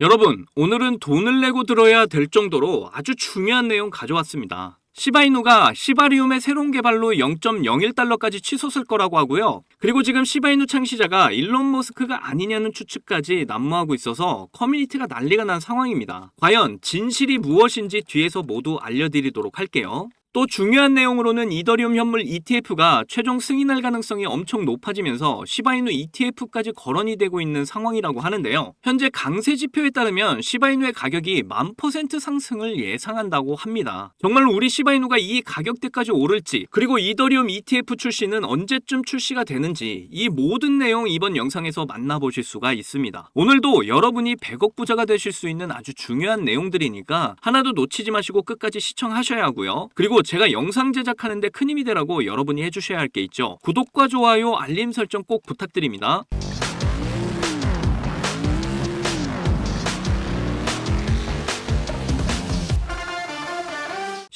여러분, 오늘은 돈을 내고 들어야 될 정도로 아주 중요한 내용 가져왔습니다. 시바이누가 시바리움의 새로운 개발로 0.01달러까지 치솟을 거라고 하고요. 그리고 지금 시바이누 창시자가 일론 머스크가 아니냐는 추측까지 난무하고 있어서 커뮤니티가 난리가 난 상황입니다. 과연 진실이 무엇인지 뒤에서 모두 알려드리도록 할게요. 또 중요한 내용으로는 이더리움 현물 ETF가 최종 승인할 가능성이 엄청 높아지면서 시바이누 ETF까지 거론이 되고 있는 상황이라고 하는데요. 현재 강세 지표에 따르면 시바이누의 가격이 만 퍼센트 상승을 예상한다고 합니다. 정말 우리 시바이누가 이 가격대까지 오를지 그리고 이더리움 ETF 출시는 언제쯤 출시가 되는지 이 모든 내용 이번 영상에서 만나보실 수가 있습니다. 오늘도 여러분이 100억 부자가 되실 수 있는 아주 중요한 내용들이니까 하나도 놓치지 마시고 끝까지 시청하셔야 하고요. 그리고 제가 영상 제작하는데 큰 힘이 되라고 여러분이 해주셔야 할 게 있죠. 구독과 좋아요, 알림 설정 꼭 부탁드립니다.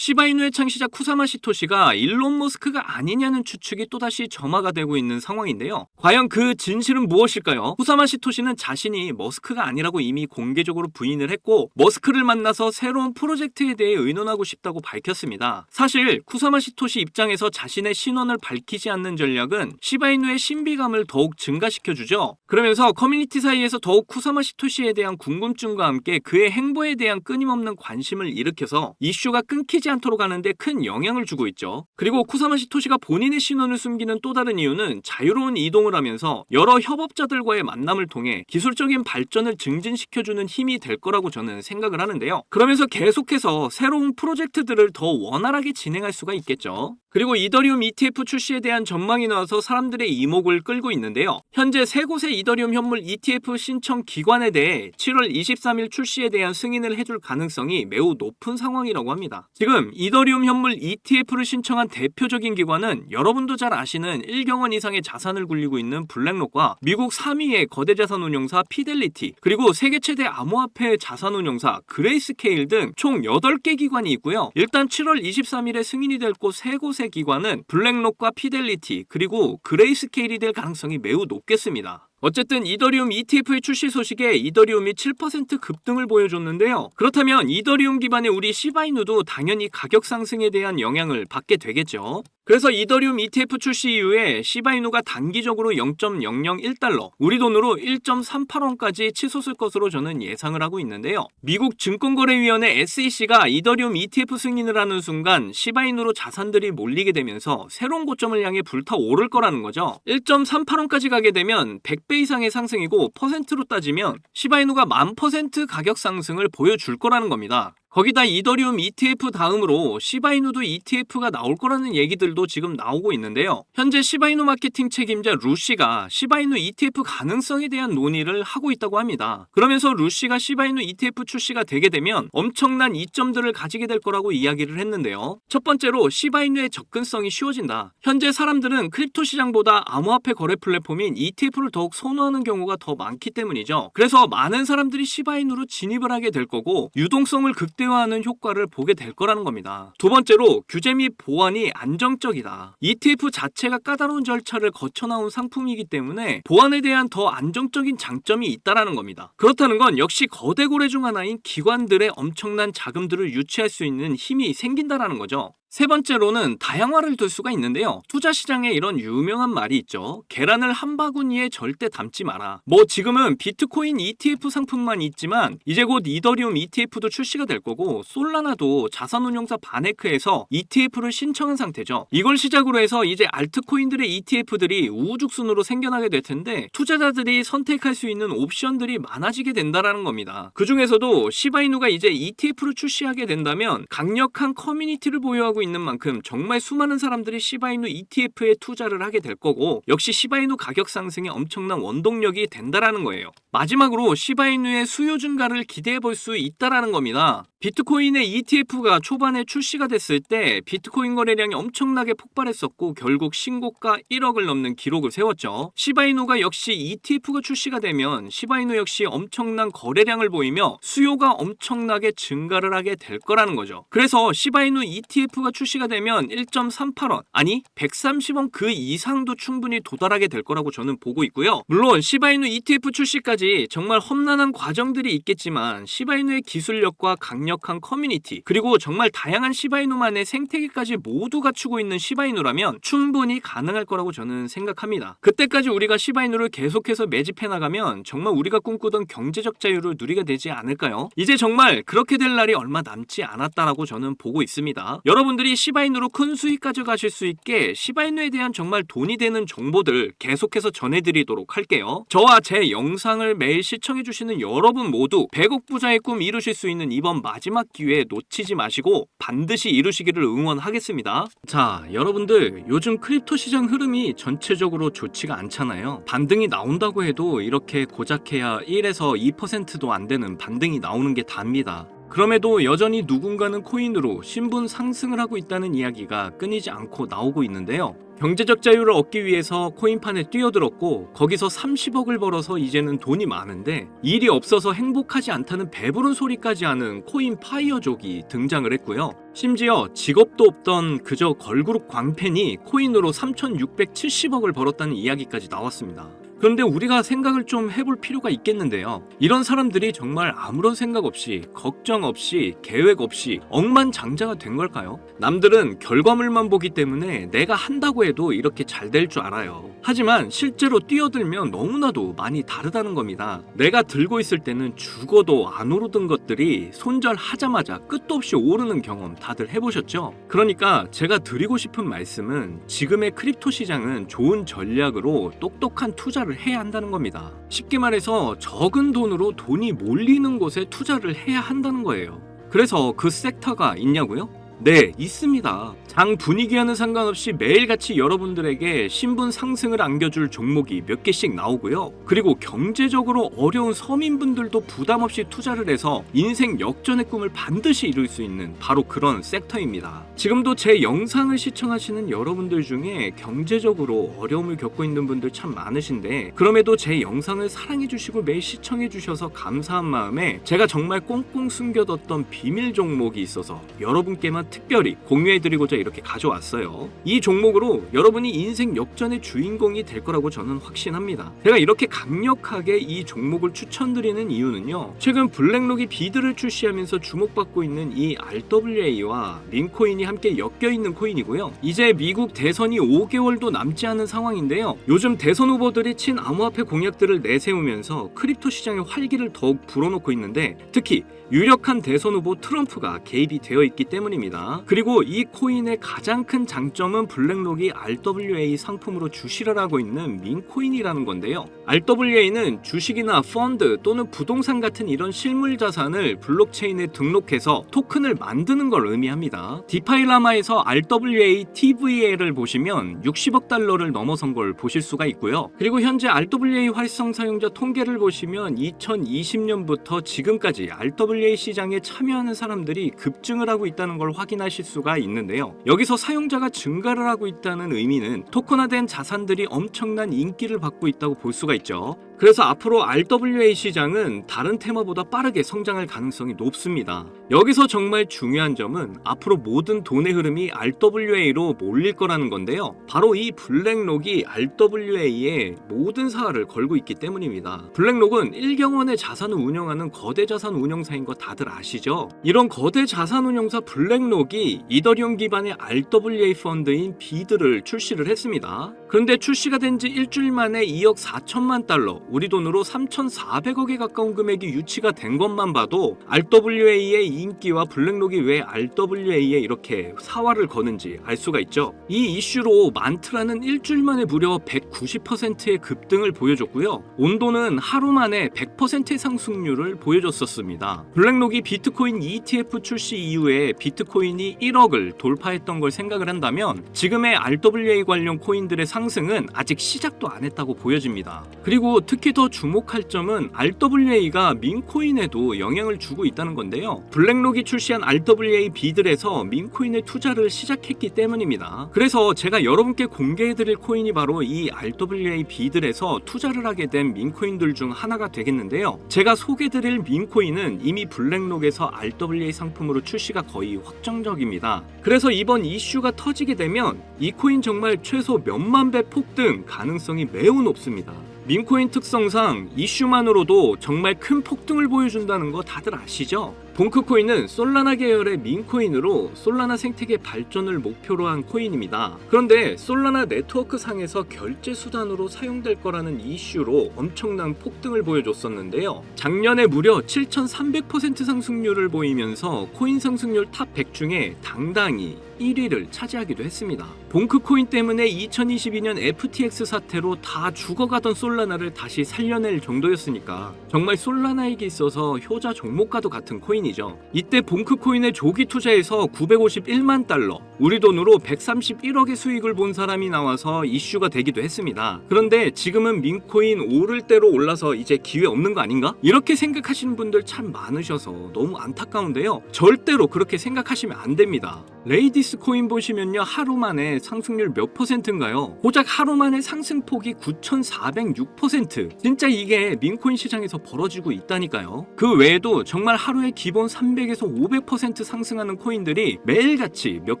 시바이누의 창시자 쿠사마 시토시가 일론 머스크가 아니냐는 추측이 또다시 점화가 되고 있는 상황인데요. 과연 그 진실은 무엇일까요? 쿠사마 시토시는 자신이 머스크가 아니라고 이미 공개적으로 부인을 했고 머스크를 만나서 새로운 프로젝트에 대해 의논하고 싶다고 밝혔습니다. 사실 쿠사마 시토시 입장에서 자신의 신원을 밝히지 않는 전략은 시바이누의 신비감을 더욱 증가시켜 주죠. 그러면서 커뮤니티 사이에서 더욱 쿠사마 시토시에 대한 궁금증과 함께 그의 행보에 대한 끊임없는 관심을 일으켜서 이슈가 끊기지 않도록 하는데 큰 영향을 주고 있죠. 그리고 쿠사마시 토시가 본인의 신원을 숨기는 또 다른 이유는 자유로운 이동을 하면서 여러 협업자들과의 만남을 통해 기술적인 발전을 증진시켜주는 힘이 될 거라고 저는 생각을 하는데요. 그러면서 계속해서 새로운 프로젝트들을 더 원활하게 진행할 수가 있겠죠. 그리고 이더리움 ETF 출시에 대한 전망이 나와서 사람들의 이목을 끌고 있는데요. 현재 세 곳의 이더리움 현물 ETF 신청 기관에 대해 7월 23일 출시에 대한 승인을 해줄 가능성이 매우 높은 상황이라고 합니다. 지금 이더리움 현물 ETF를 신청한 대표적인 기관은 여러분도 잘 아시는 1경 원 이상의 자산을 굴리고 있는 블랙록과 미국 3위의 거대 자산 운용사 피델리티 그리고 세계 최대 암호화폐 자산 운용사 그레이스케일 등 총 8개 기관이 있고요. 일단 7월 23일에 승인이 될 곳 세 곳의 기관은 블랙록과 피델리티 그리고 그레이스케일이 될 가능성이 매우 높겠습니다. 어쨌든 이더리움 ETF의 출시 소식에 이더리움이 7% 급등을 보여줬는데요. 그렇다면 이더리움 기반의 우리 시바이누도 당연히 가격 상승에 대한 영향을 받게 되겠죠. 그래서 이더리움 ETF 출시 이후에 시바이누가 단기적으로 0.001달러, 우리 돈으로 1.38원까지 치솟을 것으로 저는 예상을 하고 있는데요. 미국 증권거래위원회 SEC가 이더리움 ETF 승인을 하는 순간 시바이누로 자산들이 몰리게 되면서 새로운 고점을 향해 불타오를 거라는 거죠. 1.38원까지 가게 되면 100배 이상의 상승이고 퍼센트로 따지면 시바이누가 만 퍼센트 가격 상승을 보여줄 거라는 겁니다. 거기다 이더리움 ETF 다음으로 시바이누도 ETF가 나올 거라는 얘기들도 지금 나오고 있는데요. 현재 시바이누 마케팅 책임자 루시가 시바이누 ETF 가능성에 대한 논의를 하고 있다고 합니다. 그러면서 루시가 시바이누 ETF 출시가 되게 되면 엄청난 이점들을 가지게 될 거라고 이야기를 했는데요. 첫 번째로 시바이누의 접근성이 쉬워진다. 현재 사람들은 크립토 시장보다 암호화폐 거래 플랫폼인 ETF를 더욱 선호하는 경우가 더 많기 때문이죠. 그래서 많은 사람들이 시바이누로 진입을 하게 될 거고 유동성을 극대 극대화하는 효과를 보게 될 거라는 겁니다. 두 번째로 규제 및 보안이 안정적이다. ETF 자체가 까다로운 절차를 거쳐 나온 상품이기 때문에 보안에 대한 더 안정적인 장점이 있다라는 겁니다. 그렇다는 건 역시 거대 고래 중 하나인 기관들의 엄청난 자금들을 유치할 수 있는 힘이 생긴다라는 거죠. 세 번째로는 다양화를 둘 수가 있는데요. 투자 시장에 이런 유명한 말이 있죠. 계란을 한 바구니에 절대 담지 마라. 뭐 지금은 비트코인 ETF 상품만 있지만 이제 곧 이더리움 ETF도 출시가 될 거고 솔라나도 자산운용사 바네크에서 ETF를 신청한 상태죠. 이걸 시작으로 해서 이제 알트코인들의 ETF들이 우후죽순으로 생겨나게 될 텐데 투자자들이 선택할 수 있는 옵션들이 많아지게 된다라는 겁니다. 그 중에서도 시바이누가 이제 ETF를 출시하게 된다면 강력한 커뮤니티를 보유하고 있는 만큼 정말 수많은 사람들이 시바이누 ETF에 투자를 하게 될 거고 역시 시바이누 가격 상승에 엄청난 원동력이 된다라는 거예요. 마지막으로 시바이누의 수요 증가를 기대해 볼 수 있다라는 겁니다. 비트코인의 ETF가 초반에 출시가 됐을 때 비트코인 거래량이 엄청나게 폭발했었고 결국 신고가 1억을 넘는 기록을 세웠죠. 시바이누가 역시 ETF가 출시가 되면 시바이누 역시 엄청난 거래량을 보이며 수요가 엄청나게 증가를 하게 될 거라는 거죠. 그래서 시바이누 ETF가 출시가 되면 1.38원, 아니 130원 그 이상도 충분히 도달하게 될 거라고 저는 보고 있고요. 물론 시바이누 ETF 출시까지 정말 험난한 과정들이 있겠지만 시바이누의 기술력과 강력한 커뮤니티 그리고 정말 다양한 시바이누만의 생태계까지 모두 갖추고 있는 시바이누라면 충분히 가능할 거라고 저는 생각합니다. 그때까지 우리가 시바이누를 계속해서 매집해 나가면 정말 우리가 꿈꾸던 경제적 자유를 누리게 되지 않을까요? 이제 정말 그렇게 될 날이 얼마 남지 않았다라고 저는 보고 있습니다. 여러분들 이 시바이누로 큰 수익 가져가실 수 있게 시바이누에 대한 정말 돈이 되는 정보들 계속해서 전해드리도록 할게요. 저와 제 영상을 매일 시청해주시는 여러분 모두 100억 부자의 꿈 이루실 수 있는 이번 마지막 기회 놓치지 마시고 반드시 이루시기를 응원하겠습니다. 자, 여러분들 요즘 크립토 시장 흐름이 전체적으로 좋지가 않잖아요. 반등이 나온다고 해도 이렇게 고작해야 1에서 2%도 안 되는 반등이 나오는 게 답니다. 그럼에도 여전히 누군가는 코인으로 신분 상승을 하고 있다는 이야기가 끊이지 않고 나오고 있는데요. 경제적 자유를 얻기 위해서 코인판에 뛰어들었고 거기서 30억을 벌어서 이제는 돈이 많은데 일이 없어서 행복하지 않다는 배부른 소리까지 하는 코인 파이어족이 등장을 했고요. 심지어 직업도 없던 그저 걸그룹 광팬이 코인으로 3,670억을 벌었다는 이야기까지 나왔습니다. 그런데 우리가 생각을 좀 해볼 필요가 있겠는데요. 이런 사람들이 정말 아무런 생각 없이, 걱정 없이, 계획 없이 억만장자가 된 걸까요? 남들은 결과물만 보기 때문에 내가 한다고 해도 이렇게 잘 될 줄 알아요. 하지만 실제로 뛰어들면 너무나도 많이 다르다는 겁니다. 내가 들고 있을 때는 죽어도 안 오르던 것들이 손절하자마자 끝도 없이 오르는 경험 다들 해보셨죠? 그러니까 제가 드리고 싶은 말씀은 지금의 크립토 시장은 좋은 전략으로 똑똑한 투자를 해야 한다는 겁니다. 쉽게 말해서 적은 돈으로 돈이 몰리는 곳에 투자를 해야 한다는 거예요. 그래서 그 섹터가 있냐고요? 네, 있습니다. 장 분위기와는 상관없이 매일같이 여러분들에게 신분 상승을 안겨줄 종목이 몇 개씩 나오고요. 그리고 경제적으로 어려운 서민분들도 부담 없이 투자를 해서 인생 역전의 꿈을 반드시 이룰 수 있는 바로 그런 섹터입니다. 지금도 제 영상을 시청하시는 여러분들 중에 경제적으로 어려움을 겪고 있는 분들 참 많으신데 그럼에도 제 영상을 사랑해주시고 매일 시청해주셔서 감사한 마음에 제가 정말 꽁꽁 숨겨뒀던 비밀 종목이 있어서 여러분께만 특별히 공유해드리고자 이렇게 가져왔어요. 이 종목으로 여러분이 인생 역전의 주인공이 될 거라고 저는 확신합니다. 제가 이렇게 강력하게 이 종목을 추천드리는 이유는요. 최근 블랙록이 비드를 출시하면서 주목받고 있는 이 RWA와 민코인이 함께 엮여 있는 코인이고요. 이제 미국 대선이 5개월도 남지 않은 상황인데요. 요즘 대선 후보들이 친 암호화폐 공약들을 내세우면서 크립토 시장의 활기를 더욱 불어넣고 있는데 특히 유력한 대선 후보 트럼프가 개입이 되어 있기 때문입니다. 그리고 이 코인의 가장 큰 장점은 블랙록이 RWA 상품으로 주시를 하고 있는 민코인이라는 건데요. RWA는 주식이나 펀드 또는 부동산 같은 이런 실물 자산을 블록체인에 등록해서 토큰을 만드는 걸 의미합니다. 디파이라마에서 RWA TVA를 보시면 60억 달러를 넘어선 걸 보실 수가 있고요. 그리고 현재 RWA 활성 사용자 통계를 보시면 2020년부터 지금까지 RWA 시장에 참여하는 사람들이 급증을 하고 있다는 걸 확인하실 수가 있는데요. 여기서 사용자가 증가를 하고 있다는 의미는 토큰화된 자산들이 엄청난 인기를 받고 있다고 볼 수가 있죠. 그래서 앞으로 RWA 시장은 다른 테마보다 빠르게 성장할 가능성이 높습니다. 여기서 정말 중요한 점은 앞으로 모든 돈의 흐름이 RWA로 몰릴 거라는 건데요. 바로 이 블랙록이 RWA에 모든 사활을 걸고 있기 때문입니다. 블랙록은 일경원의 자산을 운영하는 거대 자산 운용사인 거 다들 아시죠? 이런 거대 자산 운용사 블랙록이 이더리움 기반의 RWA 펀드인 비드를 출시를 했습니다. 그런데 출시가 된 지 일주일 만에 2억 4천만 달러, 우리 돈으로 3,400억에 가까운 금액이 유치가 된 것만 봐도 RWA의 인기와 블랙록이 왜 RWA에 이렇게 사활을 거는지 알 수가 있죠. 이 이슈로 만트라는 일주일 만에 무려 190%의 급등을 보여줬고요. 온도는 하루 만에 100%의 상승률을 보여줬었습니다. 블랙록이 비트코인 ETF 출시 이후에 비트코인이 1억을 돌파했던 걸 생각을 한다면 지금의 RWA 관련 코인들의 상 상승은 아직 시작도 안 했다고 보여집니다. 그리고 특히 더 주목할 점은 RWA가 민코인에도 영향을 주고 있다는 건데요. 블랙록이 출시한 RWA 비들에서 민코인에 투자를 시작했기 때문입니다. 그래서 제가 여러분께 공개해드릴 코인이 바로 이 RWA 비들에서 투자를 하게 된 민코인들 중 하나가 되겠는데요. 제가 소개드릴 민코인은 이미 블랙록에서 RWA 상품으로 출시가 거의 확정적입니다. 그래서 이번 이슈가 터지게 되면 이 코인 정말 최소 몇만 배 폭 등 가능성이 매우 높습니다. 민코인 특성상 이슈만으로도 정말 큰 폭등을 보여준다는 거 다들 아시죠? 봉크코인은 솔라나 계열의 민코인으로 솔라나 생태계 발전을 목표로 한 코인입니다. 그런데 솔라나 네트워크 상에서 결제 수단으로 사용될 거라는 이슈로 엄청난 폭등을 보여줬었는데요. 작년에 무려 7,300% 상승률을 보이면서 코인 상승률 탑 100 중에 당당히 1위를 차지하기도 했습니다. 봉크코인 때문에 2022년 FTX 사태로 다 죽어가던 솔라나를 다시 살려낼 정도였으니까 정말 솔라나에게 있어서 효자 종목과도 같은 코인 이죠. 이때 봉크 코인에 조기 투자해서 951만 달러, 우리 돈으로 131억의 수익을 본 사람이 나와서 이슈가 되기도 했습니다. 그런데 지금은 민코인 오를 대로 올라서 이제 기회 없는 거 아닌가? 이렇게 생각하시는 분들 참 많으셔서 너무 안타까운데요. 절대로 그렇게 생각하시면 안 됩니다. 레이디스 코인 보시면요 하루 만에 상승률 몇 퍼센트인가요? 고작 하루 만에 상승폭이 9,406% 진짜 이게 민코인 시장에서 벌어지고 있다니까요 그 외에도 정말 하루에 기본 300에서 500% 상승하는 코인들이 매일같이 몇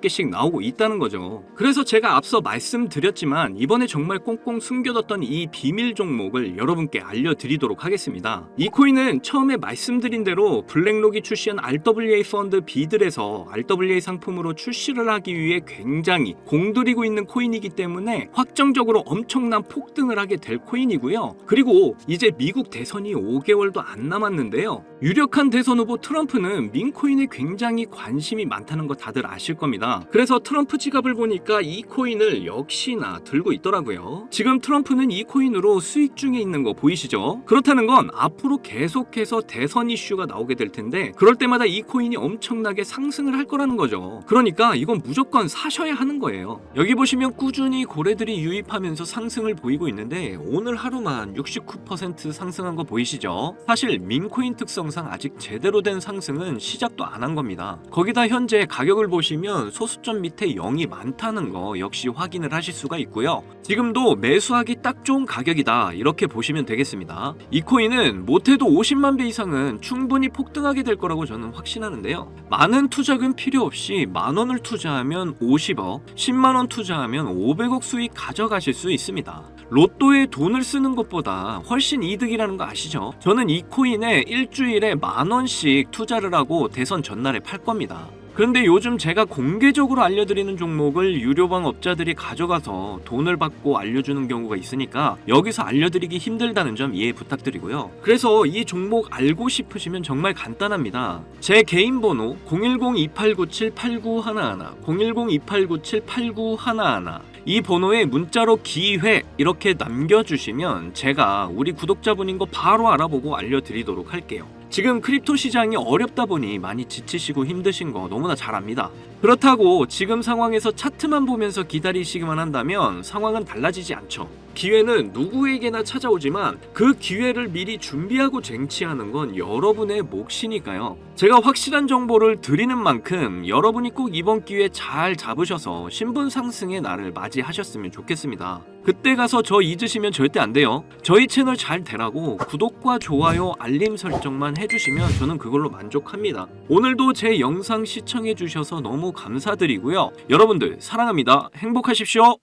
개씩 나오고 있다는 거죠 그래서 제가 앞서 말씀드렸지만 이번에 정말 꽁꽁 숨겨뒀던 이 비밀 종목을 여러분께 알려드리도록 하겠습니다 이 코인은 처음에 말씀드린 대로 블랙록이 출시한 RWA 펀드 비들에서 RWA 상품으로 출시를 하기 위해 굉장히 공들이고 있는 코인이기 때문에 확정적으로 엄청난 폭등을 하게 될 코인이고요. 그리고 이제 미국 대선이 5개월도 안 남았는데요. 유력한 대선 후보 트럼프 는 민코인에 굉장히 관심이 많다는 거 다들 아실 겁니다. 그래서 트럼프 지갑을 보니까 이 코인을 역시나 들고 있더라고요. 지금 트럼프는 이 코인으로 수익 중에 있는 거 보이시죠? 그렇다는 건 앞으로 계속해서 대선 이슈가 나오게 될 텐데 그럴 때마다 이 코인이 엄청나게 상승을 할 거라는 거죠. 그러니까 이건 무조건 사셔야 하는 거예요. 여기 보시면 꾸준히 고래들이 유입하면서 상승을 보이고 있는데 오늘 하루만 69% 상승한 거 보이시죠? 사실 민코인 특성상 아직 제대로 된 상승은 시작도 안 한 겁니다. 거기다 현재 가격을 보시면 소수점 밑에 0이 많다는 거 역시 확인을 하실 수가 있고요. 지금도 매수하기 딱 좋은 가격이다 이렇게 보시면 되겠습니다. 이 코인은 못해도 50만 배 이상은 충분히 폭등하게 될 거라고 저는 확신하는데요. 많은 투자금 필요 없이 만 원을 투자하면 50억, 10만 원 투자하면 500억 수익 가져가실 수 있습니다. 로또에 돈을 쓰는 것보다 훨씬 이득이라는 거 아시죠? 저는 이 코인에 일주일에 만 원씩 투자를 하고 대선 전날에 팔 겁니다. 그런데 요즘 제가 공개적으로 알려드리는 종목을 유료방 업자들이 가져가서 돈을 받고 알려주는 경우가 있으니까 여기서 알려드리기 힘들다는 점 이해 부탁드리고요. 그래서 이 종목 알고 싶으시면 정말 간단합니다. 제 개인 번호 010-2897-8911, 010-2897-8911, 이 번호에 문자로 기회 이렇게 남겨주시면 제가 우리 구독자분인 거 바로 알아보고 알려드리도록 할게요. 지금 크립토 시장이 어렵다 보니 많이 지치시고 힘드신 거 너무나 잘 압니다. 그렇다고 지금 상황에서 차트만 보면서 기다리시기만 한다면 상황은 달라지지 않죠. 기회는 누구에게나 찾아오지만 그 기회를 미리 준비하고 쟁취하는 건 여러분의 몫이니까요. 제가 확실한 정보를 드리는 만큼 여러분이 꼭 이번 기회 잘 잡으셔서 신분 상승의 날을 맞이하셨으면 좋겠습니다. 그때 가서 저 잊으시면 절대 안 돼요. 저희 채널 잘 되라고 구독과 좋아요, 알림 설정만 해주시면 저는 그걸로 만족합니다. 오늘도 제 영상 시청해주셔서 너무 감사드리고요. 여러분들 사랑합니다. 행복하십시오.